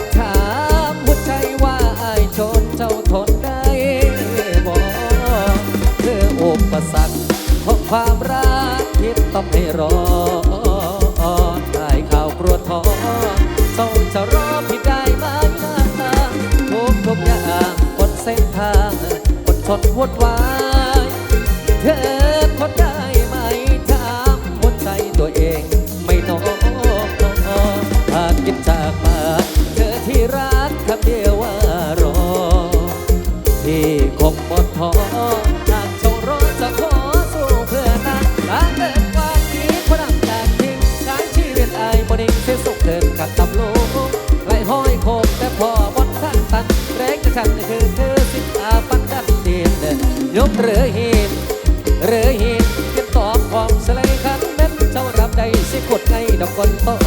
กถามหัวใจว่าไอ้ายจนเจ้าทนได้บ่คืออุปสรรคของความรักที่ต้องให้รอได้ข่าวกลัวท้อเจ้าจะรอพี่ได้ไหมนะทุกทุกอย่างบนเส้นทาง บนทนวุ่นวายเธอทนได้ไหมถามหัวใจตัวเองไม่น้อหากคิดจากมาเธอที่รักคำเดียวว่ารอ ที่คงหมดท้อหากเจ้ารอจะขอสู้เพื่อนักทางเดินวันนี้พนักจากทิ้งการชีวิตไอ้บนิ่งเสียสุขเดินกับตำโลกไล่ห้อยโคมแต่พอบนทางตันแรงจะฉันคือเธอ ยมเรือหินเรือหินเก็บตอบความสลายคันแม่นเจ้ารับใด้สิกดไงดอกคนต่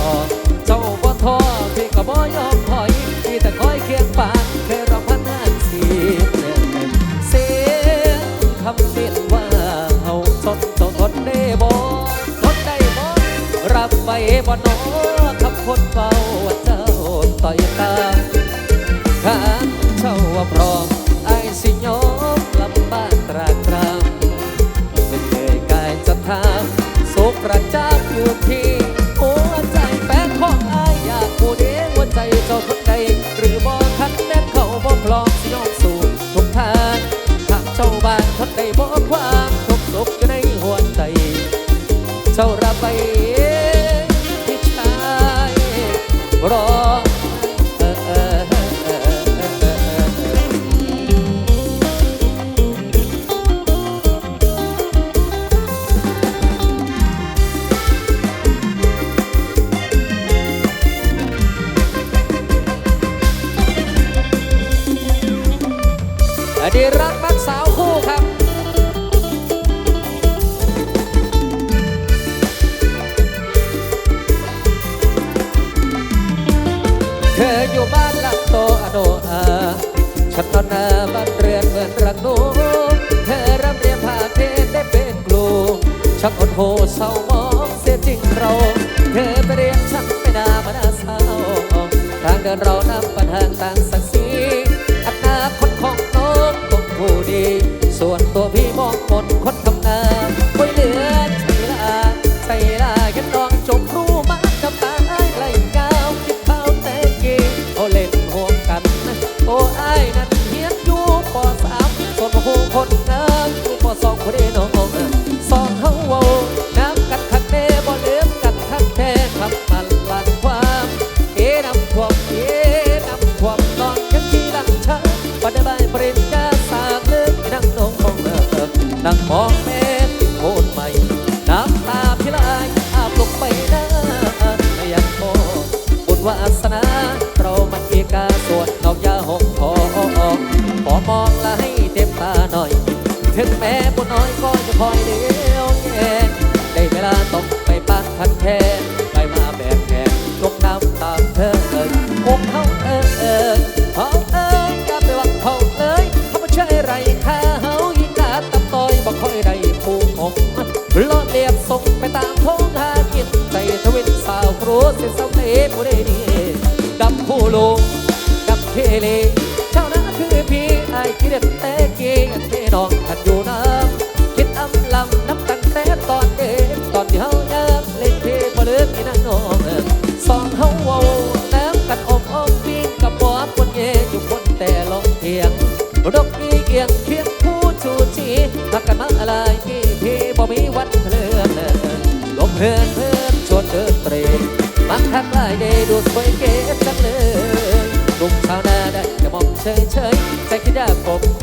อยเดียวแย่ได้เวลาต้องไปปักพันแทนไปมาแบบแทนลงน้ำตามเธอเอ่ยคงเขาเอ่เอ่ยเขาเอ่ยอย่าไปหวังเขาเลยเขาไม่ใช่ไรข้าเฮายิงกาตับต่อยบ่ค่อยได้ผูกอกล้อเลียบส่งไปตามท้องหากินใจทวินสาวครูเสียสาวเตะผู้ใดดีดำผู้ลงดำเคเลเจ้านั้นคือพี่ไอ้คิดเด็ดแต่เกียเทน้องกันอยู่น้ำ ดกอีเกียงเคียงผู้ชูชีพักกันมาอะไรกี่พี่บ่มีวันเลื่อนเลยลมเพื่อนเพื่อนชวนเดินเตรมักทักลายเดดูสวยเก๋จังเลยลุงชาวนาได้จะมองเฉยเฉยใจคิดยากก